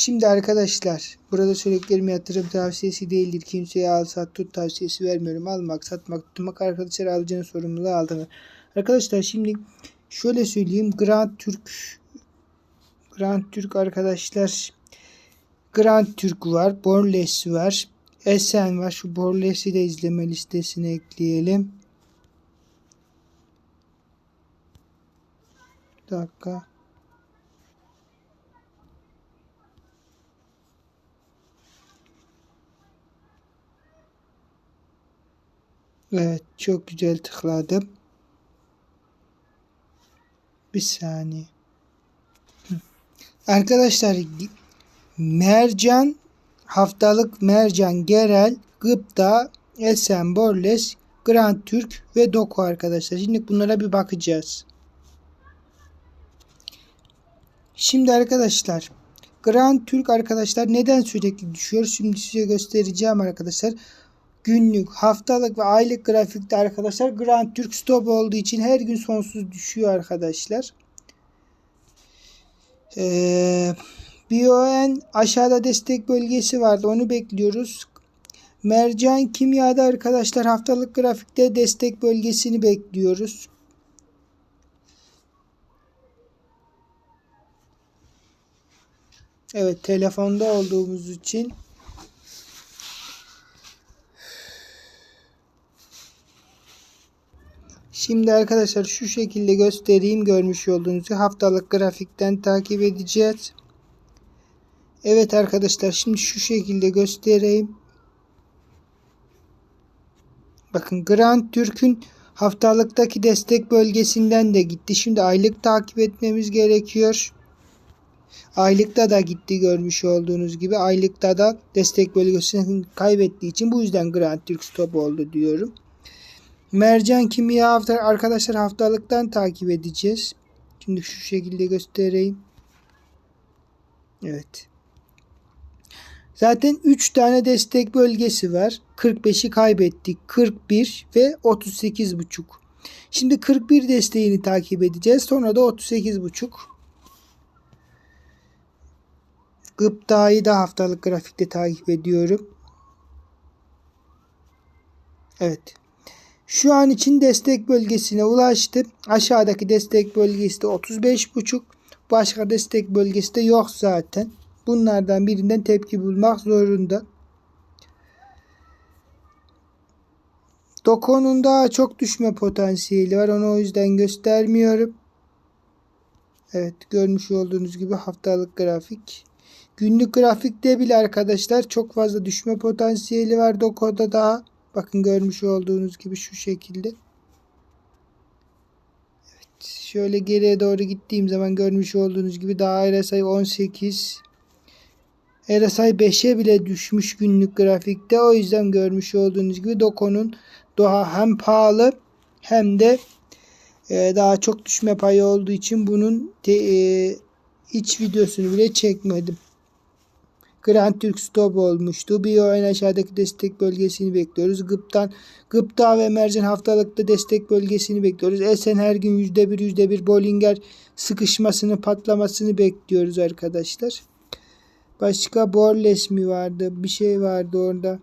Şimdi arkadaşlar burada söylediklerim yatırım tavsiyesi değildir. Kimseye al sat tut tavsiyesi vermiyorum. Almak satmak tutmak arkadaşlar alacağın sorumluluğu aldınız. Arkadaşlar şimdi şöyle söyleyeyim. Grand Türk Grand Türk arkadaşlar Grand Türk var. Borles var. Esen var. Şu Borles'i de izleme listesine ekleyelim. Bir dakika. Evet çok güzel tıkladım. Bir saniye. Arkadaşlar mercan haftalık mercan gerel gıpta esen borles grand türk ve doku arkadaşlar. Şimdi bunlara bir bakacağız. Şimdi arkadaşlar Grand Türk arkadaşlar neden sürekli düşüyor? Şimdi size göstereceğim arkadaşlar. Günlük, haftalık ve aylık grafikte arkadaşlar Grand Türk stop olduğu için her gün sonsuz düşüyor arkadaşlar. Ee, BON aşağıda destek bölgesi vardı. Onu bekliyoruz. Mercan kimyada arkadaşlar haftalık grafikte destek bölgesini bekliyoruz. Evet telefonda olduğumuz için Şimdi arkadaşlar şu şekilde göstereyim görmüş olduğunuz haftalık grafikten takip edeceğiz. Evet arkadaşlar şimdi şu şekilde göstereyim. Bakın Grand Türk'ün haftalıktaki destek bölgesinden de gitti. Şimdi aylık takip etmemiz gerekiyor. Aylıkta da gitti görmüş olduğunuz gibi. Aylıkta da destek bölgesini kaybettiği için bu yüzden Grand Türk stop oldu diyorum. Mercan kimya hafta arkadaşlar haftalıktan takip edeceğiz. Şimdi şu şekilde göstereyim. Evet. Zaten 3 tane destek bölgesi var. 45'i kaybettik. 41 ve 38,5. Şimdi 41 desteğini takip edeceğiz. Sonra da 38,5. Gıptayı da haftalık grafikte takip ediyorum. Evet. Şu an için destek bölgesine ulaştım. Aşağıdaki destek bölgesi de 35.5. Başka destek bölgesi de yok zaten. Bunlardan birinden tepki bulmak zorunda. Doko'nun daha çok düşme potansiyeli var. Onu o yüzden göstermiyorum. Evet görmüş olduğunuz gibi haftalık grafik. Günlük grafikte bile arkadaşlar çok fazla düşme potansiyeli var. Doko'da daha bakın görmüş olduğunuz gibi şu şekilde. Evet şöyle geriye doğru gittiğim zaman görmüş olduğunuz gibi daha RSI 18 RSI 5'e bile düşmüş günlük grafikte. O yüzden görmüş olduğunuz gibi Doko'nun daha hem pahalı hem de e, daha çok düşme payı olduğu için bunun e, iç videosunu bile çekmedim. Grand Türk stop olmuştu. Bir en aşağıdaki destek bölgesini bekliyoruz. Gıptan, Gıpta ve Mercan haftalıkta destek bölgesini bekliyoruz. Esen her gün %1 %1 Bollinger sıkışmasını patlamasını bekliyoruz arkadaşlar. Başka Borles mi vardı? Bir şey vardı orada.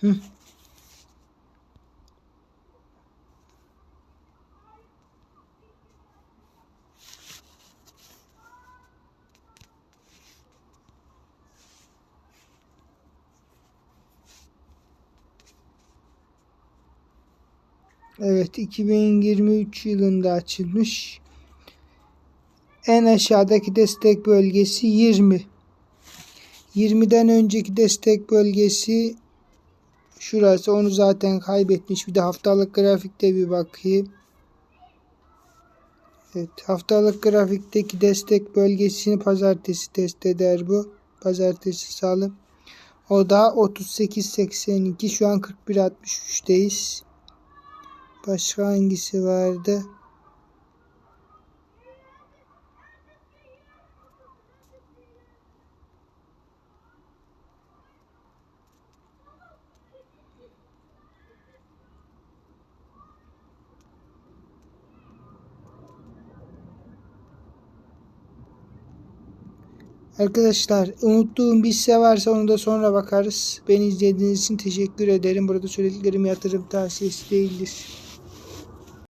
Hı. Evet 2023 yılında açılmış. En aşağıdaki destek bölgesi 20. 20'den önceki destek bölgesi şurası. Onu zaten kaybetmiş. Bir de haftalık grafikte bir bakayım. Evet, haftalık grafikteki destek bölgesini pazartesi test eder bu. Pazartesi salı. O da 38.82. Şu an 41.63'teyiz. Başka hangisi vardı? Arkadaşlar unuttuğum bir hisse varsa onu da sonra bakarız. Beni izlediğiniz için teşekkür ederim. Burada söylediklerim yatırım tavsiyesi değildir.